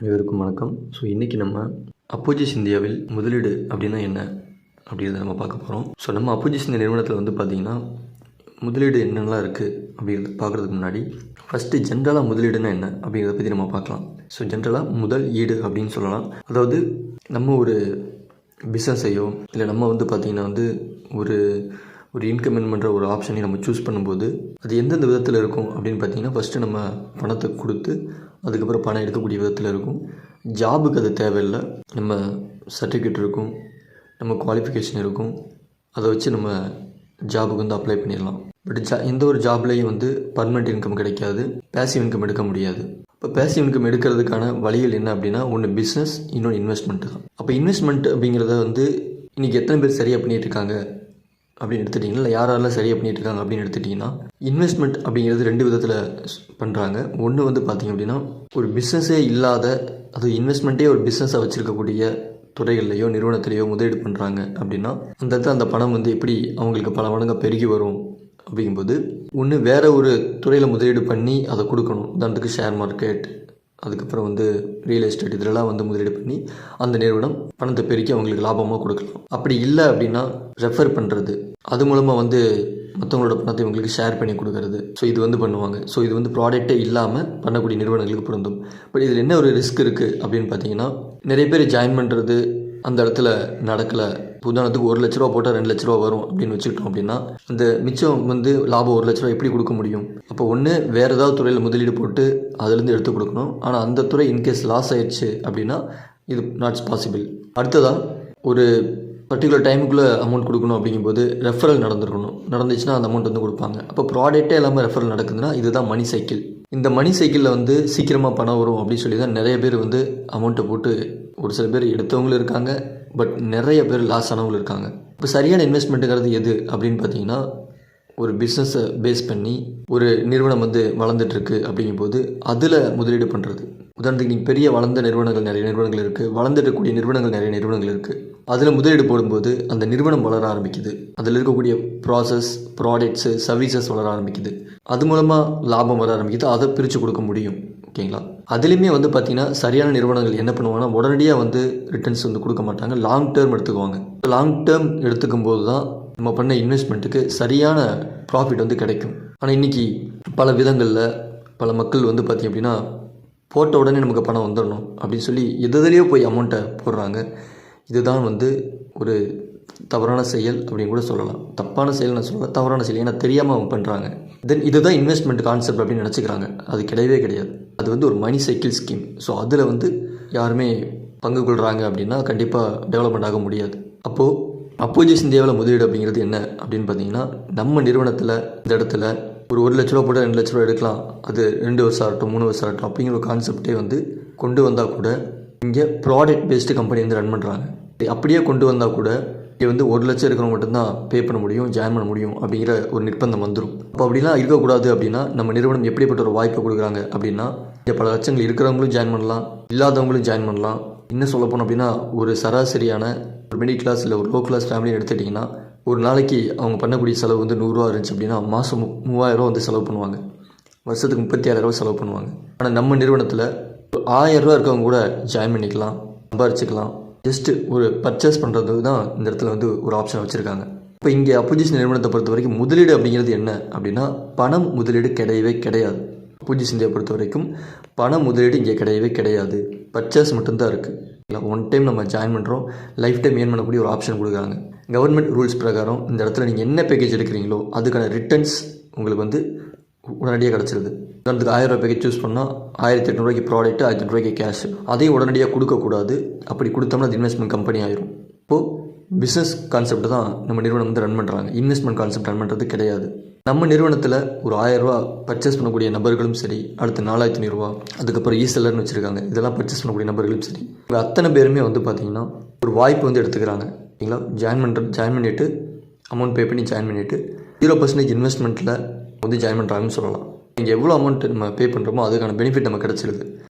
அனைவருக்கும் வணக்கம். ஸோ இன்றைக்கி நம்ம அப்போஜிஸ் இந்தியாவில் முதலீடு அப்படின்னா என்ன அப்படிங்கிறத நம்ம பார்க்க போகிறோம் ஸோ நம்ம அப்போஜிஸ் இந்திய நிறுவனத்தில் வந்து பார்த்திங்கன்னா முதலீடு என்னென்னலாம் இருக்குது அப்படிங்கிறது பார்க்குறதுக்கு முன்னாடி ஃபஸ்ட்டு ஜென்ரலாக முதலீடுனா என்ன அப்படிங்கிறத பற்றி நம்ம பார்க்கலாம். ஸோ ஜென்ரலாக முதல் ஈடு அப்படின்னு சொல்லலாம். அதாவது நம்ம ஒரு பிஸ்னஸையோ இல்லை நம்ம வந்து பார்த்திங்கன்னா வந்து ஒரு ஒரு இன்கமெண்ட் பண்ணுற ஒரு ஆப்ஷனை நம்ம சூஸ் பண்ணும்போது அது எந்தெந்த விதத்தில் இருக்கும் அப்படின்னு பார்த்தீங்கன்னா ஃபஸ்ட்டு நம்ம பணத்தை கொடுத்து அதுக்கப்புறம் பணம் எடுக்கக்கூடிய விதத்தில் இருக்கும். ஜாபுக்கு அது தேவையில்லை. நம்ம சர்டிஃபிகேட் இருக்கும். நம்ம குவாலிஃபிகேஷன் இருக்கும். அதை வச்சு நம்ம ஜாபுக்கு வந்து அப்ளை பண்ணிடலாம். பட் ஜா எந்த ஒரு ஜாப்லேயும் வந்து பர்மனெண்ட் இன்கம் கிடைக்காது. பேசிவ் இன்கம் எடுக்க முடியாது. இப்போ பேசிவ் இன்கம் எடுக்கிறதுக்கான வழிகள் என்ன அப்படின்னா ஒன்று பிஸ்னஸ் இன்னொன்று இன்வெஸ்ட்மெண்ட்டு தான். அப்போ இன்வெஸ்ட்மெண்ட் அப்படிங்கிறத வந்து இன்றைக்கி எத்தனை பேர் சரியாக பண்ணிகிட்டு இருக்காங்க? அப்படின்னு எடுத்துட்டிங்கன்னா இல்லை யார் யாரெல்லாம் சரியாக பண்ணிட்டு இருக்காங்க அப்படின்னு எடுத்துட்டிங்கன்னா இன்வெஸ்ட்மெண்ட் அப்படிங்கிறது ரெண்டு விதத்தில் பண்ணுறாங்க ஒன்று வந்து பார்த்திங்க அப்படின்னா ஒரு பிஸ்னஸே இல்லாத அது இன்வெஸ்ட்மெண்ட்டே ஒரு பிஸ்னஸாக வச்சுருக்கக்கூடிய துறைகள்லையோ நிறுவனத்திலையோ முதலீடு பண்ணுறாங்க அப்படின்னா அந்த இடத்துல அந்த பணம் வந்து எப்படி அவங்களுக்கு பல மடங்காக பெருகி வரும் அப்படிங்கும்போது ஒன்று வேறு ஒரு துறையில் முதலீடு பண்ணி அதை கொடுக்கணும். உதாரணத்துக்கு ஷேர் மார்க்கெட் அதுக்கப்புறம் வந்து ரியல் எஸ்டேட் இதிலலாம் வந்து முதலீடு பண்ணி அந்த நிறுவனம் பணத்தை பெருக்கி அவங்களுக்கு லாபமாக கொடுக்கலாம். அப்படி இல்லை அப்படின்னா ரெஃபர் பண்ணுறது அது மூலமாக வந்து மற்றவங்களோட பணத்தை இவங்களுக்கு ஷேர் பண்ணி கொடுக்கறது. ஸோ இது வந்து பண்ணுவாங்க. ஸோ இது வந்து ப்ராடக்ட்டே இல்லாமல் பண்ணக்கூடிய நிறுவனங்களுக்கு பொருந்தும். பட் இதில் என்ன ஒரு ரிஸ்க் இருக்குது அப்படின்னு பார்த்தீங்கன்னா நிறைய பேர் ஜாயின் பண்ணுறது அந்த இடத்துல நடக்கலை. உதாரணத்துக்கு ஒரு லட்ச ரூபா போட்டால் ரெண்டு லட்ச ரூபா வரும் அப்படின்னு வச்சுக்கிட்டோம் அப்படின்னா அந்த மிச்சம் வந்து லாபம் ஒரு லட்ச ரூபா எப்படி கொடுக்க முடியும்? அப்போ ஒன்று வேறு ஏதாவது துறையில் முதலீடு போட்டு அதுலேருந்து எடுத்து கொடுக்கணும். ஆனால் அந்த துறை இன்கேஸ் லாஸ் ஆயிடுச்சு அப்படின்னா இது நாட்ஸ் பாசிபிள் அடுத்ததாக ஒரு பர்டிகுலர் டைமுக்குள்ளே அமௌண்ட் கொடுக்கணும் அப்படிங்கும்போது ரெஃபரல் நடந்துருக்கணும். நடந்துச்சுன்னா அந்த அமௌண்ட் வந்து கொடுப்பாங்க. அப்போ ப்ராடக்ட்டே இல்லாமல் ரெஃபரல் நடக்குதுன்னா இதுதான் மணி சைக்கிள் இந்த மணி சைக்கிளில் வந்து சீக்கிரமாக பணம் வரும் அப்படின்னு சொல்லி தான் நிறைய பேர் வந்து அமௌண்ட்டை போட்டு ஒரு சில பேர் எடுத்தவங்களும் இருக்காங்க பட் நிறைய பேர் லாஸ் ஆனவங்களும் இருக்காங்க. இப்போ சரியான இன்வெஸ்ட்மெண்ட்டுங்கிறது எது அப்படின்னு பார்த்தீங்கன்னா ஒரு பிஸ்னஸை பேஸ் பண்ணி ஒரு நிறுவனம் வந்து வளர்ந்துட்டுருக்கு அப்படிங்கும்போது அதில் முதலீடு பண்ணுறது உதாரணத்துக்கு நீங்கள் பெரிய வளர்ந்த நிறுவனங்கள் நிறைய நிறுவனங்கள் இருக்குது வளர்ந்துட்டக்கூடிய நிறுவனங்கள் நிறைய நிறுவனங்கள் இருக்குது அதில் முதலீடு போடும்போது அந்த நிறுவனம் வளர ஆரம்பிக்குது. அதில் இருக்கக்கூடிய ப்ராசஸ் ப்ராடக்ட்ஸு சர்வீசஸ் வளர ஆரம்பிக்குது. அது மூலமாக லாபம் வர ஆரம்பிக்குது அதை பிரித்து கொடுக்க முடியும். ஓகேங்களா? அதுலேயுமே வந்து பார்த்திங்கன்னா சரியான நிறுவனங்கள் என்ன பண்ணுவாங்கன்னா உடனடியாக வந்து ரிட்டர்ன்ஸ் வந்து கொடுக்க மாட்டாங்க. லாங் டேர்ம் எடுத்துக்குவாங்க. லாங் டேர்ம் எடுத்துக்கும் போது தான் நம்ம பண்ண இன்வெஸ்ட்மெண்ட்டுக்கு சரியான ப்ராஃபிட் வந்து கிடைக்கும். ஆனால் இன்றைக்கி பல விதங்களில் பல மக்கள் வந்து பார்த்திங்க அப்படின்னா போட்ட உடனே நமக்கு பணம் வந்துடணும் அப்படின்னு சொல்லி எதுலேயோ போய் அமௌண்ட்டை போடுறாங்க. இதுதான் வந்து ஒரு தவறான செயல் அப்படின்னு கூட சொல்லலாம். தப்பான செயல் நான் சொல்லலாம் தவறான செயல். ஏன்னா தெரியாமல் அவங்க பண்ணுறாங்க தென் இதுதான் இன்வெஸ்ட்மெண்ட் கான்செப்ட் அப்படின்னு நினச்சிக்கிறாங்க. அது கிடையவே கிடையாது. அது வந்து ஒரு மணி சைக்கிள் ஸ்கீம் ஸோ அதில் வந்து யாருமே பங்கு கொள்கிறாங்க அப்படின்னா கண்டிப்பாக டெவலப்மெண்ட் ஆக முடியாது. அப்போது அப்போஜிஸ் இந்தியாவில் முதலீடு அப்படிங்கிறது என்ன அப்படின்னு பார்த்தீங்கன்னா நம்ம நிறுவனத்தில் இந்த இடத்துல ஒரு ஒரு லட்ச ரூபா போட்டு ரெண்டு லட்ச ரூபா எடுக்கலாம். அது ரெண்டு வருஷம் ஆகட்டும் மூணு வருஷம் ஆகட்டும் அப்படிங்கிற ஒரு கான்செப்டே வந்து கொண்டு வந்தால் கூட இங்கே ப்ராடக்ட் பேஸ்டு கம்பெனி வந்து ரன் பண்ணுறாங்க அப்படியே கொண்டு வந்தால் கூட இங்கே வந்து ஒரு லட்சம் இருக்கிறவங்க மட்டும்தான் பே பண்ண முடியும் ஜாயின் பண்ண முடியும் அப்படிங்கிற ஒரு நிர்பந்தம் வந்துடும் அப்போ அப்படிலாம் இருக்கக்கூடாது அப்படின்னா நம்ம நிறுவனம் எப்படிப்பட்ட ஒரு வாய்ப்பை கொடுக்குறாங்க அப்படின்னா இங்கே பல லட்சங்கள் இருக்கிறவங்களும் ஜாயின் பண்ணலாம் இல்லாதவங்களும் ஜாயின் பண்ணலாம். இன்னும் சொல்லப்போனோம் அப்படின்னா ஒரு சராசரியான ஒரு மிடில் கிளாஸ் இல்லை ஒரு லோ கிளாஸ் ஃபேமிலி எடுத்துட்டிங்கன்னா ஒரு நாளைக்கு அவங்க பண்ணக்கூடிய செலவு வந்து நூறுரூவா இருந்துச்சு அப்படின்னா மாதம் மூவாயிரரூவா வந்து செலவு பண்ணுவாங்க. வருஷத்துக்கு முப்பத்தி ஆயிரரூவா செலவு பண்ணுவாங்க. ஆனால் நம்ம நிறுவனத்தில் ஆயிரரூவா இருக்கவங்க கூட ஜாயின் பண்ணிக்கலாம் சம்பாரிச்சிக்கலாம். ஜஸ்ட்டு ஒரு பர்ச்சேஸ் பண்ணுறது தான் இந்த இடத்துல வந்து ஒரு ஆப்ஷன் வச்சுருக்காங்க. இப்போ இங்கே அப்போஜிஷன் நிறுவனத்தை பொறுத்த வரைக்கும் முதலீடு அப்படிங்கிறது என்ன அப்படின்னா பணம் முதலீடு கிடையவே கிடையாது. அப்போஜிஸ் இந்தியா பொறுத்த வரைக்கும் பண முதலீடு இங்கே கிடையவே கிடையாது. பர்ச்சேஸ் மட்டும்தான் இருக்குது இல்லை ஒன் டைம் நம்ம ஜாயின் பண்ணுறோம் லைஃப் டைம் ஏர்ன் பண்ணக்கூடிய ஒரு ஆப்ஷன் கொடுக்குறாங்க. கவர்மெண்ட் ரூல்ஸ் பிரகாரம் இந்த இடத்துல நீங்கள் என்ன பேக்கேஜ் எடுக்கிறீங்களோ அதுக்கான ரிட்டர்ன்ஸ் உங்களுக்கு வந்து உடனடியாக கிடச்சிருது. உதாரணத்துக்கு ஆயிரம் ரூபாய் சூஸ் பண்ணால் ஆயிரத்தி எட்நூறுவாய்க்கு ப்ராடக்ட் ஆயிரத்தி எட்நூறுவாய்க்கு கேஷ் அதையும் உடனடியாக கொடுக்கக்கூடாது. அப்படி கொடுத்தோம்னா அது இன்வெஸ்ட்மெண்ட் கம்பெனி ஆயிரும். இப்போது பிஸ்னஸ் கான்செப்ட் தான் நம்ம நிறுவனம் வந்து ரன் பண்ணுறாங்க இன்வெஸ்ட்மெண்ட் கான்செப்ட் ரன் பண்ணுறது கிடையாது. நம்ம நிறுவனத்தில் ஒரு ஆயிரரூவா பர்ச்சேஸ் பண்ணக்கூடிய நபர்களும் சரி அடுத்து நாலாயிரத்தி ஐநூறுரூவா அதுக்கப்புறம் ஈசலர்னு வச்சுருக்காங்க. இதெல்லாம் பர்ச்சேஸ் பண்ணக்கூடிய நபர்களும் சரி. இவங்க அத்தனை பேருமே வந்து பார்த்திங்கன்னா ஒரு வாய்ப்பு வந்து எடுத்துக்கிறாங்க. சரிங்களா ஜாயின் பண்ணுற ஜாயின் பண்ணிவிட்டு அமௌண்ட் பே பண்ணி ஜாயின் பண்ணிவிட்டு ஜீரோ பர்சன்டேஜ் இன்வெஸ்ட்மெண்ட்டில் வந்து ஜாயின் பண்ணுறாங்கன்னு சொல்லலாம். நீங்கள் எவ்வளோ அமௌண்ட் நம்ம பே பண்ணுறோமோ அதுக்கான பெனிஃபிட் நம்ம கிடச்சிருது.